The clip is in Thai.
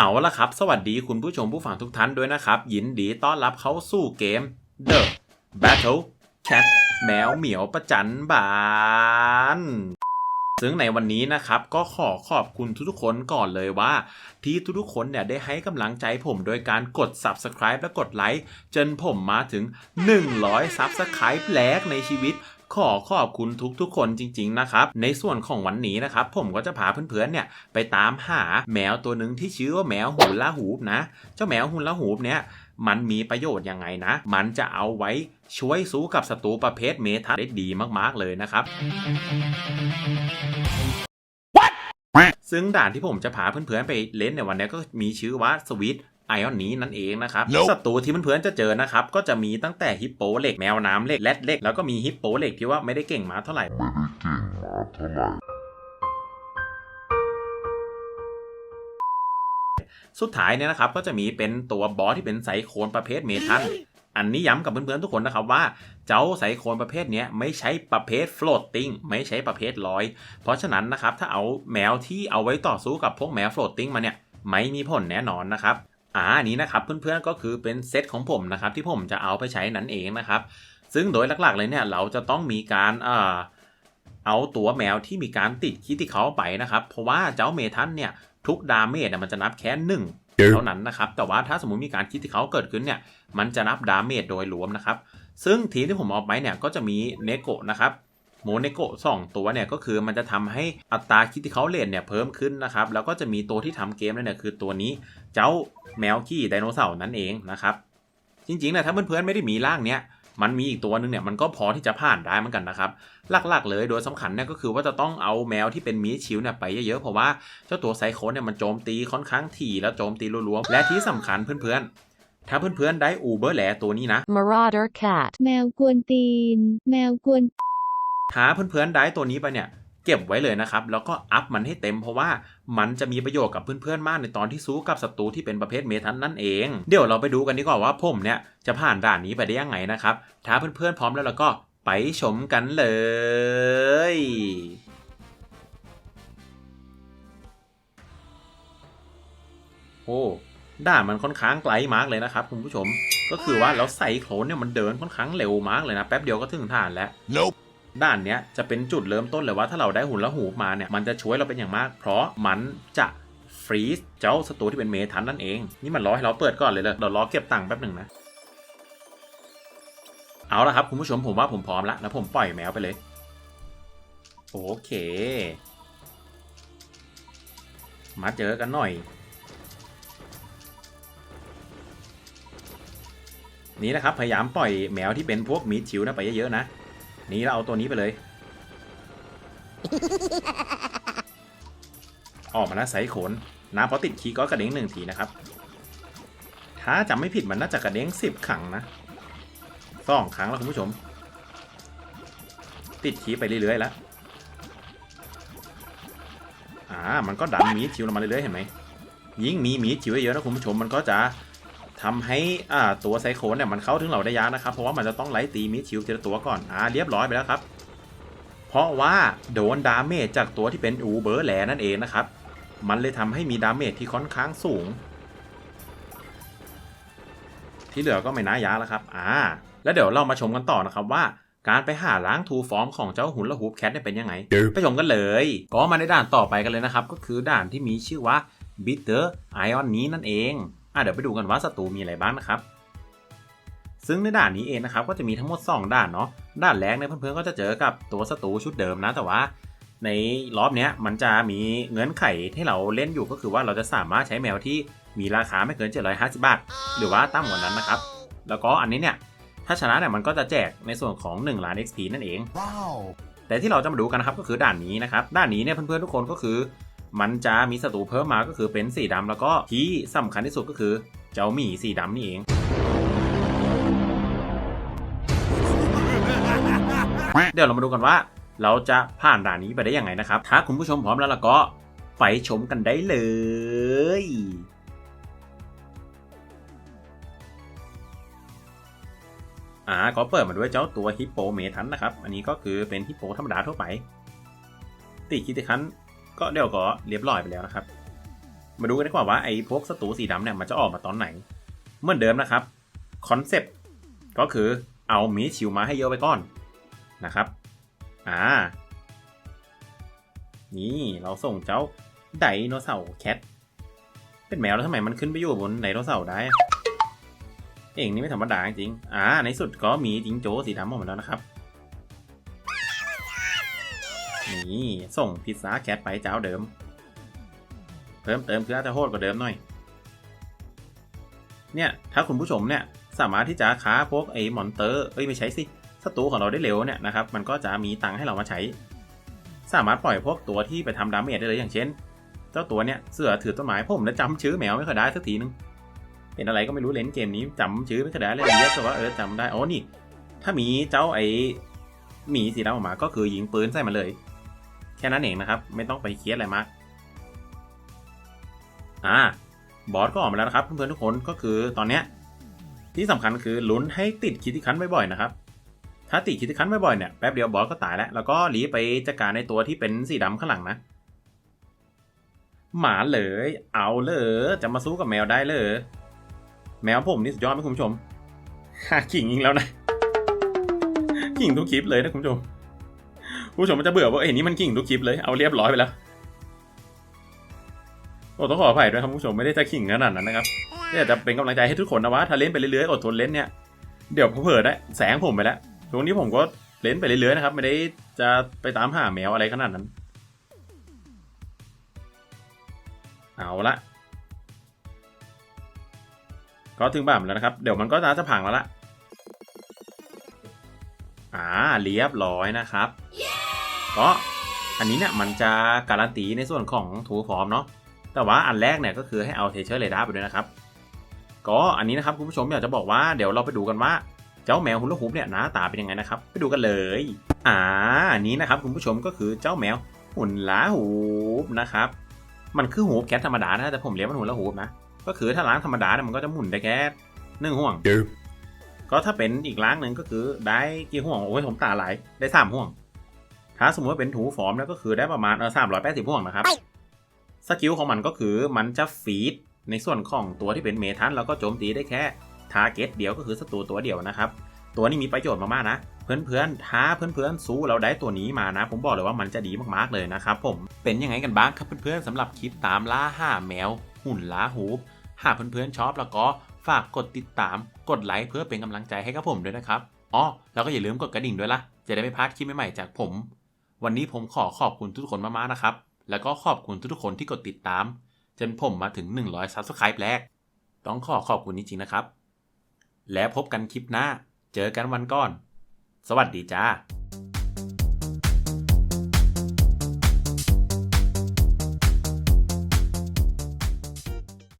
เอาละครับ สวัสดีคุณผู้ชมผู้ฟังทุกท่านด้วยนะครับ ยินดีต้อนรับเข้าสู่เกม The Battle Cat แมวเหมียวประจันบานซึ่งในวันนี้นะครับก็ขอขอบคุณทุกๆคนก่อนเลยว่า ที่ทุกๆคนเนี่ยได้ให้กำลังใจผมโดยการกด Subscribe และกดไลค์จนผมมาถึง 100 Subscribe แรกในชีวิต ขอขอบคุณทุกๆคนจริงๆนะครับ ในส่วนของวันนี้นะครับ ผมก็จะพาเพื่อนๆเนี่ยไปตามหาแมวตัวหนึ่งที่ชื่อว่าแมวหุนละหูปนะ เจ้าแมวหุนละหูปเนี่ยมันมีประโยชน์ยังไงนะ มันจะเอาไว้ช่วยสู้กับศัตรูประเภทเมทัลได้ดีมากๆเลยนะครับซึ่งด่านที่ผมจะพาเพื่อนๆไปเล่นในวันนี้ก็มีชื่อว่าสวิต ไอออนนี้นั่นเองนะครับ Nope ศัตรูที่เพื่อนๆจะเจอนะครับ ก็จะมีตั้งแต่ฮิปโปเหล็กแมวน้ำเหล็กแรดเหล็กแล้วก็มีฮิปโปเหล็กที่ว่าไม่ได้เก่งมาเท่าไหร่สุดท้ายเนี่ยนะครับก็จะมีเป็นตัวบอสที่เป็นไซโคนประเภทเมทัลอันนี้ย้ำกับเพื่อนๆทุกคนนะครับว่าเจ้าไซโคนประเภทเนี้ยไม่ใช่ประเภท floating ไม่ใช่ประเภทลอย เพราะฉะนั้นนะครับถ้าเอาแมวที่เอาไว้ต่อสู้กับพวกแมว floating มาเนี่ยไม่มีผลแน่นอนนะครับ อ่าอันนี้นะครับเพื่อนๆก็คือเป็นเซตของผมนะครับที่ผมจะเอาไปใช้นั่นเองนะครับ ซึ่งโดยหลักๆเลยเนี่ยเราจะต้องมีการเอ่อเอาตัวแมวที่มีการติดคิดที่เขาไปนะครับ เพราะว่าเจ้าเมทัลเนี่ยทุกดาเมจเนี่ยมันจะนับแค่หนึ่งเท่านั้นนะครับ แต่ว่าถ้าสมมุติมีการคิดที่เขาเกิดขึ้นเนี่ยมันจะนับดาเมจโดยรวมนะครับ ซึ่งทีมที่ผมเอาไปเนี่ยก็จะมีเนโกะนะครับโมเนโกะสองตัวเนี่ยก็คือมันจะทำให้อัตราคิดที่เขาเลนเนี่ยเพิ่มขึ้นนะครับ แล้วก็จะมีตัวที่ทำเกมนั่นเนี่ยคือตัวนี้เจ้า แมวขี้ไดโนเสาร์นั่นเองนะครับ จริงๆนะถ้าเพื่อนๆไม่ได้มีร่างเนี้ยมันมีอีกตัวหนึงเนี่ยมันก็พอที่จะผ่านได้เหมือนกันนะครับ หลักๆ เลยโดยสำคัญเนี่ยก็คือว่าจะต้องเอาแมวที่เป็นมีชิวเนี่ยไปเยอะๆเพราะว่าเจ้าตัวไซโคนเนี่ยมันโจมตีค่อนข้างถี่แล้วโจมตีรัวๆและที่สำคัญเพื่อนๆ ถ้าเพื่อนๆได้อูเบอร์แหลตัวนี้นะ Marauder cat. แมวกวนตีน แมวกวนถ้าเพื่อนๆได้ตัวนี้ไปเนี่ย เก็บไว้เลยนะครับ แล้วก็อัพมันให้เต็มเพราะว่ามันจะมีประโยชน์กับเพื่อนๆมากในตอนที่สู้กับศัตรูที่เป็นประเภทเมทัลนั่นเอง เดี๋ยวเราไปดูกันดีกว่าว่าผมเนี่ยจะผ่านด่านนี้ไปได้ยังไงนะครับ ถ้าเพื่อนๆพร้อมแล้วเราก็ไปชมกันเลยโอ้ด่านมันค่อนข้างไกลมากเลยนะครับคุณผู้ชม ก็คือว่าเราใส่โคลนเนี่ยมันเดินค่อนข้างเร็วมากเลยนะแป๊บเดียวก็ถึงฐานแล้ว Nope. ด้านเนี้ยจะเป็นจุดเริ่มต้นเลยว่าถ้าเราได้หุ่นละหูมาเนี่ยมันจะช่วยเราเป็นอย่างมาก เพราะมันจะฟรีซเจ้าศัตรูที่เป็นเมทันนั่นเอง นี่มันรอให้เราเปิดก่อนเลยเลยเดี๋ยวรอเก็บตังค์แป๊บหนึ่งนะ เอาละครับคุณผู้ชมผมว่าผมพร้อมแล้วแล้วผมปล่อยแมวไปเลย โอเค มาเจอกันหน่อยนี่นะครับ พยายามปล่อยแมวที่เป็นพวกมีชิวนะไปเยอะๆนะ นี่เราเอาตัวนี้ไปเลย ออกมาแล้วไซส์โขนน้ำพอติดคีย์ก็กระเด้งหนึ่งทีนะครับ ถ้าจำไม่ผิดมันน่าจะกระเด้งสิบครั้งนะสองครั้งแล้วคุณผู้ชม ติดคีย์ไปเรื่อยๆแล้วอ่ามันก็ดันมีดชิวลงมาเรื่อยๆเห็นไหมยิ่งมีมีดชิวเยอะๆนะคุณผู้ชมมันก็จะ ทำให้อ่าตัวไซโคนเนี่ยมันเข้าถึงเราได้ยากนะครับ เพราะว่ามันจะต้องไล่ตีมีดชิวทีละตัวก่อนอ่าเรียบร้อยไปแล้วครับ เพราะว่าโดนดาเมจจากตัวที่เป็นอูเบอร์แหลนั่นเองนะครับ มันเลยทำให้มีดาเมจที่ค่อนข้างสูง ที่เหลือก็ไม่น่ายากแล้วครับอ่าแล้วเดี๋ยวเรามาชมกันต่อนะครับว่าการไปหาล้างทูฟอร์มของเจ้าหุ่นละหูปแคทเป็นยังไง ไปชมกันเลย ก็มาในด่านต่อไปกันเลยนะครับ ก็คือด่านที่มีชื่อว่า Bitter Ion นี้นั่นเอง เดี๋ยวไปดูกันว่าศัตรูมีอะไรบ้างนะครับ ซึ่งในด่านนี้เองนะครับก็จะมีทั้งหมด 2 ด่านเนาะ ด่านแรกเนี่ยเพื่อนๆก็จะเจอกับตัวศัตรูชุดเดิมนะ แต่ว่าในรอบเนี้ยมันจะมีเงื่อนไขที่เราเล่นอยู่ก็คือว่าเราจะสามารถใช้แมวที่มีราคาไม่เกิน 750 บาท หรือว่าต่ำกว่านั้นนะครับ แล้วก็อันนี้เนี่ยถ้าชนะเนี่ยมันก็จะแจกในส่วนของ1ล้าน XP นั่นเอง Wow. แต่ที่เราจะมาดูกันนะครับก็คือด่านนี้นะครับด้านนี้เนี่ยเพื่อนๆทุกคนก็คือ มันจะมีศัตรูเพิ่มมาก็คือเป็นสีดำแล้วก็ที่สำคัญที่สุดก็คือ เจ้าหมีสีดำนี่เองเดี๋ยวเรามาดูกันว่า เราจะผ่านด่านนี้ไปได้ยังไงนะครับ ถ้าคุณผู้ชมพร้อมแล้วล่ะก็ไปชมกันได้เลยอ่าก็เปิดมาด้วยเจ้าตัวฮิปโปเมทันนะครับ อันนี้ก็คือเป็นฮิปโปธรรมดาทั่วไปติดคิดคัน ก็เดี๋ยวก็เรียบร้อยไปแล้วนะครับ มาดูกันดีกว่าว่าไอ้พวกศัตรูสีดำเนี่ยมันจะออกมาตอนไหน เหมือนเดิมนะครับคอนเซปต์ก็คือเอาหมีชิวมาให้เยอะไปก่อนนะครับอ่านี่เราส่งเจ้าไดโนเสาร์แคทเป็นแมวแล้วทำไมมันขึ้นไปอยู่บนไดโนเสาร์ได้ เองนี่ไม่ธรรมดาจริง อ่า ในสุดก็มีจิงโจ้สีดำออกมาแล้วนะครับ นี่ส่งพิซซ่าแคทไปเจ้าเดิม เพิ่มเติมคืออาจจะโหดกว่าเดิมหน่อย เนี่ยถ้าคุณผู้ชมเนี่ยสามารถที่จะค้าพวกไอ้มอนเตอร์เอ้ยไม่ใช่สิศัตรูของเราได้เร็วเนี่ยนะครับมันก็จะมีตังค์ให้เรามาใช้ สามารถปล่อยพวกตัวที่ไปทำดาเมจได้เลยอย่างเช่น เจ้าตัวเนี่ยเสือถือต้นไม้ผมนะจำชื่อแมวไม่ค่อยได้สักทีนึงเป็นอะไรก็ไม่รู้เล่นเกมนี้จำชื่อไม่ค่อยได้เลยเรียกแต่ว่าเออจำได้อ๋อนี่ ถ้ามีเจ้าไอ้หมีสีดำออกมาก็คือยิงปืนใส่มันเลย แค่นั้นเองนะครับ ไม่ต้องไปเครียดอะไรมาก อ่า บอสก็ออกมาแล้วนะครับ เพื่อนๆทุกคนก็คือตอนเนี้ยที่สำคัญคือลุ้นให้ติดคิติคันบ่อยๆนะครับ ถ้าติดคิติคันบ่อยๆเนี่ยแป๊บเดียวบอสก็ตายแล้ว แล้วก็หลีไปจัดการในตัวที่เป็นสีดำข้างหลังนะ หมาเลย เอาเลยจะมาสู้กับแมวได้เลยแมวผมนี่สุดยอดไหมคุณผู้ชมฮ่าขิงอีกแล้วนะขิงทุกคลิปเลยนะคุณผู้ชม ผู้ชมมันจะเบื่อว่าเอ้ยนี่มันขิงทุกคลิปเลย เอาเรียบร้อยไปแล้วโอ้ต้องขออภัยด้วยครับผู้ชมไม่ได้จะขิงขนาดนั้นนะครับเนี่ยจะเป็นกำลังใจให้ทุกคนนะว่าถ้าเล่นไปเรื่อยๆอดทนเล่นเนี่ยเดี๋ยวเผลอได้แสงผมไปแล้วช่วงนี้ผมก็เล่นไปเรื่อยๆนะครับ ไม่ได้จะไปตามหาแมวอะไรขนาดนั้น เอาละก็ถึงบ่ามแล้วนะครับ เดี๋ยวมันก็จะพังแล้วละอ่าเรียบร้อยนะครับ ก็ อันนี้เนี่ยมันจะการันตีในส่วนของทูฟอร์มเนาะแต่ว่าอันแรกเนี่ยก็คือให้เอาเทเชอร์เรดาร์ไปด้วยนะครับ ก็อันนี้นะครับคุณผู้ชมอยากจะบอกว่าเดี๋ยวเราไปดูกันว่าเจ้าแมวฮุลาฮูปเนี่ยหน้าตาเป็นยังไงนะครับ ไปดูกันเลยอ่าอันนี้นะครับคุณผู้ชมก็คือเจ้าแมวหุ่นลาฮูปนะครับ มันคือหูบแคทธรรมดานะแต่ผมเรียกมันหุ่นลาฮูปนะก็คือถ้าล้างธรรมดาเนี่ยมันก็จะหมุนได้แค่หนึ่งห่วงก็ถ้าเป็นอีกล้างหนึ่งก็คือได้กี่ห่วงโอ้ยผมตาไหลายได้สามห่วง ถ้าสมมติว่าเป็นถูฟอร์มแล้วก็คือได้ประมาณเออสามร้อยแปดสิบห่วงนะครับ สกิลของมันก็คือมันจะฟีดในส่วนของตัวที่เป็นเมทันแล้วก็โจมตีได้แค่ทาร์เก็ตเดียวก็คือศัตรูตัวเดียวนะครับ ตัวนี้มีประโยชน์มากๆนะ เพื่อนๆท้าเพื่อนๆสู้เราได้ตัวนี้มานะ ผมบอกเลยว่ามันจะดีมากๆเลยนะครับผมเป็นยังไงกันบ้างครับเพื่อนๆสำหรับคลิปตามล่าห้าแมว หุ่นล้าหูปหากเพื่อนๆชอบแล้วก็ฝากกดติดตามกดไลค์เพื่อเป็นกำลังใจให้กับผมด้วยนะครับอ๋อแล้วก็อย่าลืมกดกระดิ่งด้วยล่ะจะได้ไม่พลาดคลิปใหม่ๆจากผม วันนี้ผมขอขอบคุณทุกคนมากๆนะครับ แล้วก็ขอบคุณทุกคนที่กดติดตาม จนผมมาถึง 100 Subscribe แรก ต้องขอขอบคุณจริงๆนะครับ แล้วพบกันคลิปหน้า เจอกันวันก่อน สวัสดีจ้า